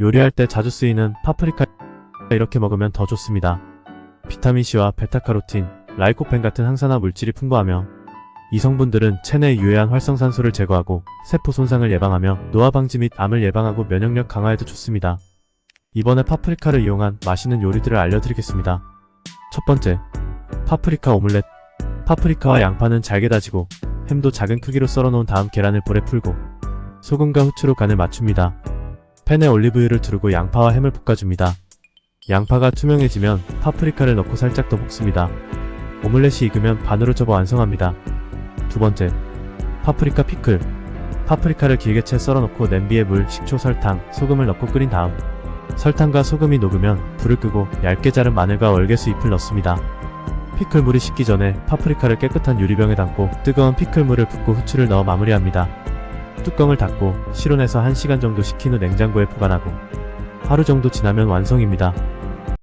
요리할 때 자주 쓰이는 파프리카 이렇게 먹으면 더 좋습니다. 비타민C와 베타카로틴, 라이코펜 같은 항산화 물질이 풍부하며 이 성분들은 체내 유해한 활성산소를 제거하고 세포 손상을 예방하며 노화 방지 및 암을 예방하고 면역력 강화에도 좋습니다. 이번에 파프리카를 이용한 맛있는 요리들을 알려드리겠습니다. 첫 번째, 파프리카 오믈렛. 파프리카와 양파는 잘게 다지고 햄도 작은 크기로 썰어 놓은 다음 계란을 볼에 풀고 소금과 후추로 간을 맞춥니다. 팬에 올리브유를 두르고 양파와 햄을 볶아줍니다. 양파가 투명해지면 파프리카를 넣고 살짝 더 볶습니다. 오믈렛이 익으면 반으로 접어 완성합니다. 두 번째, 파프리카 피클. 파프리카를 길게 채 썰어 놓고 냄비에 물, 식초, 설탕, 소금을 넣고 끓인 다음 설탕과 소금이 녹으면 불을 끄고 얇게 자른 마늘과 월계수 잎을 넣습니다. 피클물이 식기 전에 파프리카를 깨끗한 유리병에 담고 뜨거운 피클물을 붓고 후추를 넣어 마무리합니다. 뚜껑을 닫고 실온에서 1시간 정도 식힌 후 냉장고에 보관하고 하루 정도 지나면 완성입니다.